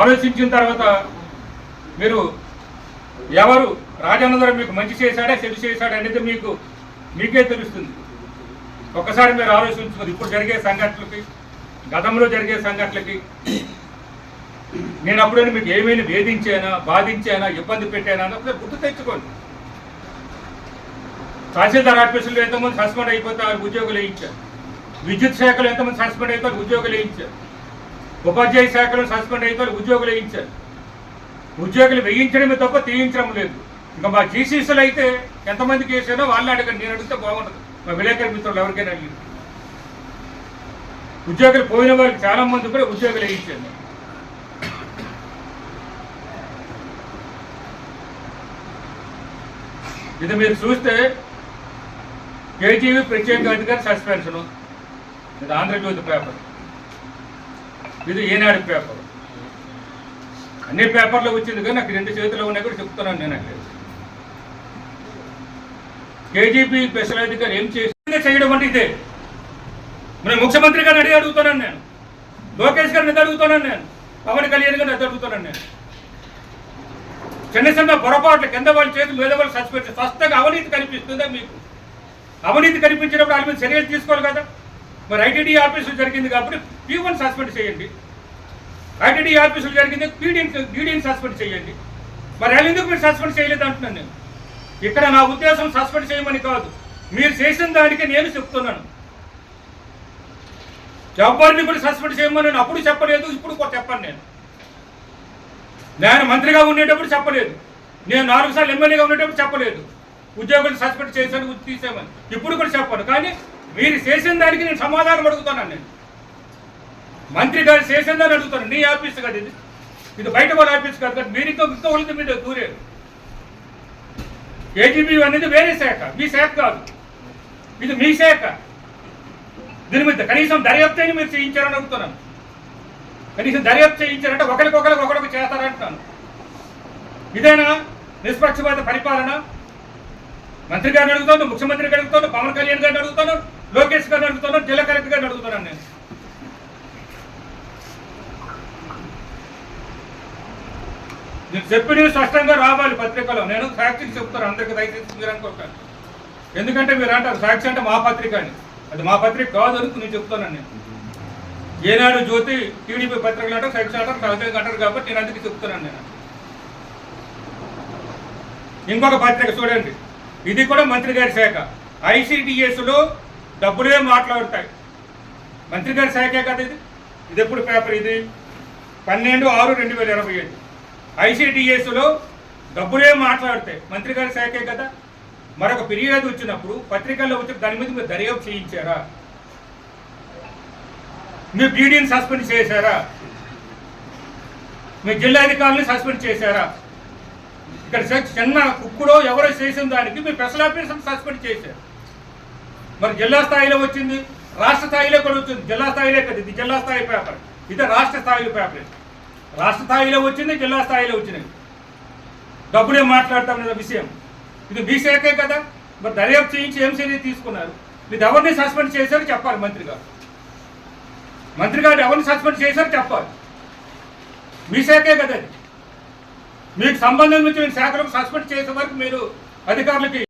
ఆలోచించిన తర్వాత మీరు ఎవరు రాజానందరం మీకు మంచి చేశాడా చెడు చేశాడా అనేది మీకు మీకే తెలుస్తుంది. ఒక్కసారి మీరు ఆలోచించుకోరు ఇప్పుడు జరిగే సంఘటనలకి గతంలో జరిగే సంఘటనలకి నేను అప్పుడైనా మీకు ఏమైనా వేధించానా బాధించానా ఇబ్బంది పెట్టానా అని ఒకసారి గుర్తు తెచ్చుకోండి. తహసీల్దార్ ఆఫీసులు ఎంతమంది సస్పెండ్ అయిపోతే ఉద్యోగులు వేయించారు. విద్యుత్ శాఖలో ఎంతమంది సస్పెండ్ అయిపోతే ఉద్యోగులు వేయించారు. ఉపాధ్యాయ శాఖలో సస్పెండ్ అయితే ఉద్యోగులు వేయించారు. ఉద్యోగులు వేయించడమే తప్ప తీయించడం లేదు. ఇంకా మా జీసీసీలు అయితే ఎంతమంది కేసారో వాళ్ళు అడగండి నేను అడిగితే బాగుంటుంది. మా విలేకరి మిత్రులు ఎవరికైనా అడిగింది ఉద్యోగులు పోయిన వారికి చాలా మంది కూడా ఉద్యోగులు వేయించారు. ఇది మీరు చూస్తే కేజీవీ ప్రత్యేక అధికారి సస్పెన్షన్. ఇది ఆంధ్రజ్యోతి పేపర్. ఇది ఈనాడు పేపర్. అన్ని పేపర్లో వచ్చింది కానీ నాకు రెండు చేతులు ఉన్నాయి కూడా చెప్తున్నాను నేను అక్కడ కేజీపీ స్పెషల్ అధికారి ఏం చేసి చేయడం అంటే ఇదే. మరి ముఖ్యమంత్రి గారిని అడిగి అడుగుతున్నాను నేను. లోకేష్ గారిని అడుగుతున్నాను నేను? పవన్ కళ్యాణ్ గారిని అది అడుగుతున్నాను నేను? చిన్న చిన్న పొరపాట్లు కింద వాళ్ళు చేతులు మీద వాళ్ళు సస్పెండ్ స్పష్టంగా అవినీతి కనిపిస్తుందా మీకు? అవినీతి కనిపించినప్పుడు వాళ్ళ మీద చర్యలు తీసుకోవాలి కదా? మరి ఐటీడీ ఆఫీసులు జరిగింది కాబట్టి పీవన్ సస్పెండ్ చేయండి. ఐటీడీ ఆఫీసులు జరిగింది పీడీని డీడీని సస్పెండ్ చేయండి. మరి వాళ్ళు ఎందుకు మీరు సస్పెండ్ చేయలేదు అంటున్నాను నేను? ఇక్కడ నా ఉద్దేశం సస్పెండ్ చేయమని కాదు. మీరు చేసిన దానికి నేను చెప్తున్నాను. ఎవరిని కూడా సస్పెండ్ చేయమని నేను అప్పుడు చెప్పలేదు ఇప్పుడు కూడా చెప్పను నేను. నేను మంత్రిగా ఉండేటప్పుడు చెప్పలేదు. నేను నాలుగు సార్లు ఎమ్మెల్యేగా ఉండేటప్పుడు చెప్పలేదు. ఉద్యోగులు సస్పెండ్ చేశాను తీసామని ఇప్పుడు కూడా చెప్పాను. కానీ మీరు చేసిన దానికి నేను సమాధానం అడుగుతున్నాను నేను. మంత్రి గారు చేసిన దాన్ని అడుగుతాను. నీ ఆఫీస్ కాదు ఇది. ఇది బయట వాళ్ళ ఆఫీస్ కాదు. కానీ మీరు ఇంకా ఇంకా వాళ్ళ మీద దూరేరు ఏజీబీ అనేది వేరే శాఖ. మీ శాఖ కాదు. ఇది మీ శాఖ. దీని మీద కనీసం దర్యాప్తు అయినా మీరు చేయించారని అడుగుతున్నాను. కనీసం దర్యాప్తు చేయించారంటే ఒకరికొకరికి ఒకరికి చేస్తారంటున్నాను. ఇదేనా? నిష్పక్షపాత పరిపాలన? మంత్రి గారిని అడుగుతాను ముఖ్యమంత్రి గారిని అడుగుతాను పవన్ కళ్యాణ్ గారిని అడుగుతాను. లోకేష్ గారిని అడుగుతున్నాను జిల్లా కలెక్టర్ గారిని అడుగుతున్నాను నేను. నేను చెప్పినవి స్పష్టంగా రావాలి పత్రికలో. నేను సాక్షికి చెప్తాను అందరికీ దయచేసి మీరు అనుకోకండి. ఎందుకంటే మీరు అంటారు సాక్షి అంటే మా పత్రిక అని. అది మా పత్రిక కాదు అని నేను చెప్తాను నేను. ఏనాడు జ్యోతి టీడీపీ పత్రికలు అంటారు సాక్షి అంటారు సహజంగా అంటారు కాబట్టి నేను అందుకే చెప్తున్నాను నేను. ఇంకొక పత్రిక చూడండి. ఇది కూడా మంత్రి గారి శాఖ. ఐసిడిఎస్లో డబ్బులే మాట్లాడుతాయి మంత్రి గారి శాఖే కదా ఇది. ఇది ఎప్పుడు పేపర్ ఇది? పన్నెండు ఆరు రెండు వేల ఇరవై ఏడు. ఐసిడిఎస్లో డబ్బులే మాట్లాడతాయి మంత్రి గారి శాఖే కదా. మరొక ఫిర్యాదు వచ్చినప్పుడు పత్రికల్లో వచ్చి దాని మీద మీరు దర్యాప్తు చేయించారా? మీ బీడీని సస్పెండ్ చేశారా? మీ జిల్లాధికారులను సస్పెండ్ చేశారా? ఇక్కడ చిన్న కుక్కుడో ఎవరో చేసిన దానికి మీ స్పెషల్ ఆఫీసర్ సస్పెండ్ చేశారు. మరి జిల్లా స్థాయిలో వచ్చింది రాష్ట్ర స్థాయిలో కూడా వచ్చింది. జిల్లా స్థాయిలో కదా ఇది జిల్లా స్థాయి పేపర్. ఇది రాష్ట్ర స్థాయిలో పేపర్. రాష్ట్ర స్థాయిలో వచ్చింది జిల్లా స్థాయిలో వచ్చినాయి డబ్బులే మాట్లాడతాం విషయం. ఇది మీ శాఖే కదా. మరి దర్యాప్తు చేయించి ఏం చర్య తీసుకున్నారు? మీరు ఎవరిని సస్పెండ్ చేశారో చెప్పాలి మంత్రి గారు. మంత్రి గారు ఎవరిని సస్పెండ్ చేశారో చెప్పాలి. మీ శాఖే కదా మీకు సంబంధం నుంచి శాఖలకు సస్పెండ్ చేసే వరకు మీరు అధికారులకి